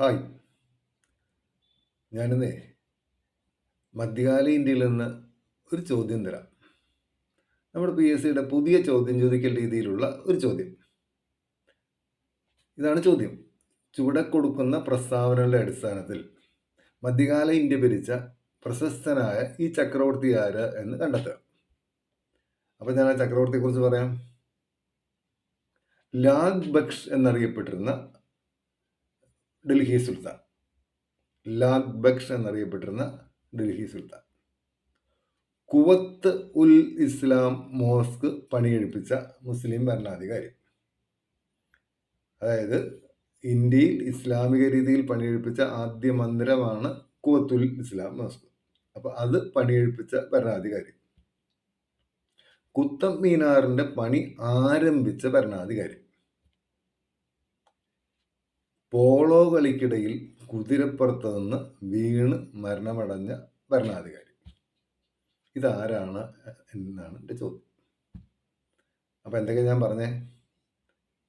Hi. ഞാനിന്നേ മധ്യകാല ഇന്ത്യയിൽ നിന്ന് ഒരു ചോദ്യം തരാം. നമ്മുടെ പി എസ് സിയുടെ പുതിയ ചോദ്യം ചോദിക്കൽ രീതിയിലുള്ള ഒരു ചോദ്യം. ഇതാണ് ചോദ്യം. ചുവടെ കൊടുക്കുന്ന പ്രസ്താവനകളുടെ അടിസ്ഥാനത്തിൽ മധ്യകാല ഇന്ത്യ ഭരിച്ച പ്രശസ്തനായ ഈ ചക്രവർത്തി ആര് എന്ന് കണ്ടെത്തുക. അപ്പോൾ ഞാൻ ആ ചക്രവർത്തിയെക്കുറിച്ച് പറയാം. ലാഗ് ബക്ഷ് എന്നറിയപ്പെട്ടിരുന്ന ഡൽഹി സുൽത്താൻ. ലാഗ് ബക്ഷ് എന്നറിയപ്പെട്ടിരുന്ന ഡൽഹി സുൽത്താൻ. കുവത്ത് ഉൽ ഇസ്ലാം മോസ്ക് പണിയെടുപ്പിച്ച മുസ്ലിം ഭരണാധികാരി. അതായത് ഇന്ത്യയിൽ ഇസ്ലാമിക രീതിയിൽ പണിയെടുപ്പിച്ച ആദ്യ മന്ദിരമാണ് കുവത്തുൽ ഇസ്ലാം മോസ്ക്. അപ്പോൾ അത് പണിയെടുപ്പിച്ച ഭരണാധികാരി. കുത്തം മീനാറിന്റെ പണി ആരംഭിച്ച ഭരണാധികാരി. പോളോ കളിക്കിടയിൽ കുതിരപ്പുറത്ത് നിന്ന് വീണ് മരണമടഞ്ഞ ഭരണാധികാരി. ഇതാരാണ് എന്നാണ് എന്റെ ചോദ്യം. അപ്പോൾ എന്തൊക്കെ ഞാൻ പറഞ്ഞേ?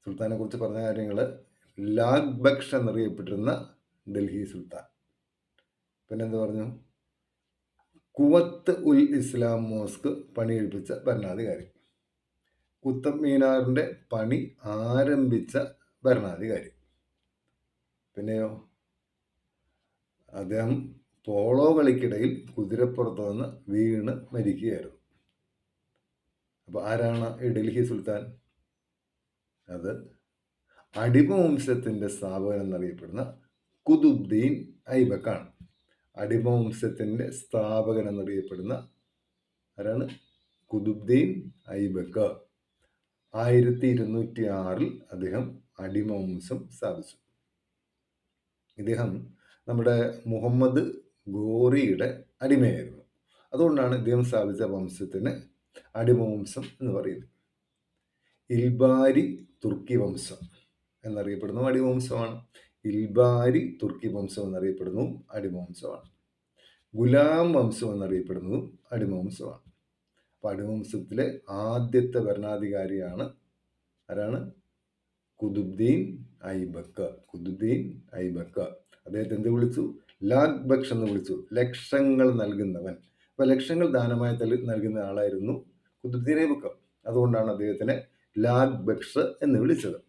സുൽത്താനെ കുറിച്ച് പറഞ്ഞ കാര്യങ്ങൾ ലാഗ് ബക്ഷ് എന്നറിയപ്പെട്ടിരുന്ന ഡൽഹി സുൽത്താൻ. പിന്നെന്ത് പറഞ്ഞു? കുവത്ത് ഉൽ ഇസ്ലാം മോസ്ക് പണിയെടുപ്പിച്ച ഭരണാധികാരി. കുത്തബ് മീനാറിന്റെ പണി ആരംഭിച്ച ഭരണാധികാരി. പിന്നെയോ? അദ്ദേഹം പോളോ കളിക്കിടയിൽ കുതിരപ്പുറത്ത് നിന്ന് വീണ് മരിക്കുകയായിരുന്നു. അപ്പോൾ ആരാണ് ഈ ഡൽഹി സുൽത്താൻ? അത് അടിമവംശത്തിന്റെ സ്ഥാപകൻ എന്നറിയപ്പെടുന്ന കുതുബ്ദീൻ ഐബക്കാണ്. അടിമവംശത്തിന്റെ സ്ഥാപകൻ എന്നറിയപ്പെടുന്ന ആരാണ്? കുതുബ്ദീൻ ഐബക്ക്. ആയിരത്തി ഇരുന്നൂറ്റി ആറിൽ അദ്ദേഹം അടിമവംശം സ്ഥാപിച്ചു. ഇദ്ദേഹം നമ്മുടെ മുഹമ്മദ് ഗോറിയുടെ അടിമയായിരുന്നു. അതുകൊണ്ടാണ് ഇദ്ദേഹം സ്ഥാപിച്ച വംശത്തിന് അടിമവംശം എന്ന് പറയുന്നത്. ഇൽബാരി തുർക്കി വംശം എന്നറിയപ്പെടുന്നു അടിമവംശമാണ്. ഇൽബാരി തുർക്കി വംശം എന്നറിയപ്പെടുന്നു അടിമവംശമാണ്. ഗുലാം വംശം എന്നറിയപ്പെടുന്നതും അടിമവംശമാണ്. അപ്പോൾ ആദ്യത്തെ ഭരണാധികാരിയാണ് ആരാണ്? കുതുബ്ദീൻ ഐബക്ക് കുതുബ്ദീൻ ഐബക്ക്. അദ്ദേഹത്തെ എന്ത് വിളിച്ചു? ലാഖ് ബക്ഷ് എന്ന് വിളിച്ചു. ലക്ഷങ്ങൾ നൽകുന്നവൻ. അപ്പൊ ലക്ഷങ്ങൾ ദാനമായി നൽകുന്ന ആളായിരുന്നു കുതുബ്ദീൻ ഐബക്ക്. അതുകൊണ്ടാണ് അദ്ദേഹത്തിനെ ലാഖ് ബക്ഷ് എന്ന് വിളിച്ചത്.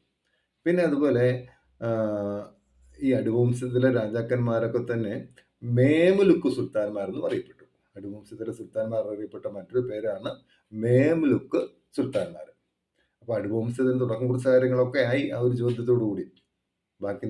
പിന്നെ അതുപോലെ ഈ അടിവംശത്തിലെ രാജാക്കന്മാരൊക്കെ തന്നെ മേമുലുക്ക് സുൽത്താൻമാർ എന്ന് പറയപ്പെട്ടു. അടിവംശത്തിലെ സുൽത്താൻമാർ അറിയപ്പെട്ട മറ്റൊരു പേരാണ് മേമുലുക്ക് സുൽത്താൻമാർ. അപ്പോൾ അടിവംശത്തിന് തുടക്കം കുറിച്ച കാര്യങ്ങളൊക്കെ ആയി ആ ഒരു ചോദ്യത്തോടു കൂടി ബാക്കി